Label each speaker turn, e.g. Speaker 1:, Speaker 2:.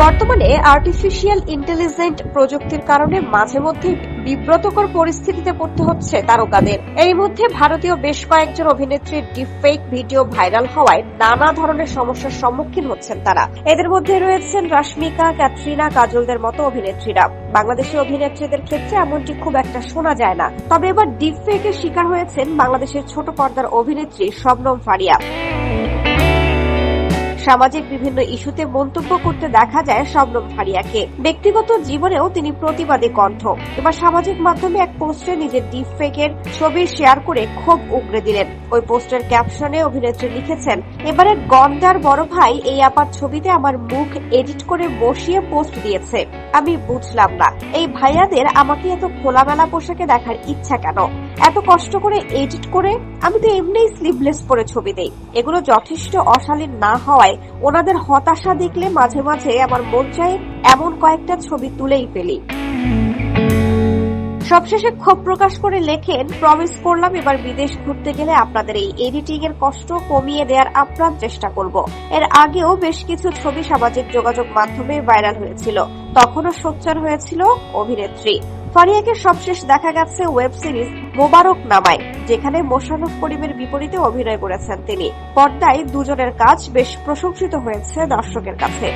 Speaker 1: বর্তমানে artificial intelligent প্রযুক্তির কারণে মাঝে মধ্যে বিব্রতকর পরিস্থিতিতে পড়তে হচ্ছে তারকাদের। এর মধ্যে ভারতীয় বেশ কয়েকজন অভিনেত্রীর ডিফেক ভিডিও ভাইরাল হওয়ায় নানা ধরনের সমস্যার সম্মুখীন হচ্ছেন তারা। এদের মধ্যে রয়েছেন রাশ্মিকা, ক্যাটরিনা, কাজলদের মতো অভিনেত্রীরা। বাংলাদেশের অভিনেত্রীদের ক্ষেত্রে এমনটি খুব একটা শোনা যায় না। তবে এবার ডিফেকের শিকার হয়েছেন বাংলাদেশের ছোট পর্দার অভিনেত্রী শবনম ফারিয়া। সামাজিক বিভিন্ন ইস্যুতে মন্তব্য করতে দেখা যায় শবনম ফারিয়াকে ব্যক্তিগত জীবনেও তিনি প্রতিবাদী কণ্ঠ। এবার সামাজিক মাধ্যমে এক পোস্টে নিজের ডিপ ফেকের ছবি শেয়ার করে ক্ষোভ উগরে দিলেন। ওই পোস্টের ক্যাপশনে অভিনেত্রী লিখেছেন এবারে গন্ডার বড় ভাই এই আপার ছবিতে আমার মুখ এডিট করে বসিয়ে পোস্ট দিয়েছে। আমি বুঝলাম না, এই ভাইয়াদের আমাকে এত খোলামেলা পোশাকে দেখার ইচ্ছা কেন? এত কষ্ট করে এডিট করে আমি তো এমনিই স্লিভলেস পরে ছবি দেই। এগুলো যথেষ্ট অশালীন না হওয়ায় ওনাদের হতাশা দেখলে মাঝে মাঝে আমার মন চায় এমন কয়েকটা ছবি তুলেই ফেলি। সবশেষে ক্ষোভ প্রকাশ করে লেখেন প্রমিস করলাম এবার বিদেশ ঘুরতে গেলে আপনাদের এই এডিটিং এর কষ্ট কমিয়ে দেওয়ার আপ্রাণ চেষ্টা করব। এর আগেও বেশ কিছু ছবি সামাজিক যোগাযোগ মাধ্যমে ভাইরাল হয়েছিল। তখনও সোচ্চার হয়েছিল অভিনেত্রী। ফারিয়াকে সবশেষ দেখা গেছে ওয়েব সিরিজ মোবারক নামায়। যেখানে মোশাররফ করিমের বিপরীতে অভিনয় করেছেন তিনি। পর্দায় দুজনের কাজ বেশ প্রশংসিত হয়েছে দর্শকের কাছে।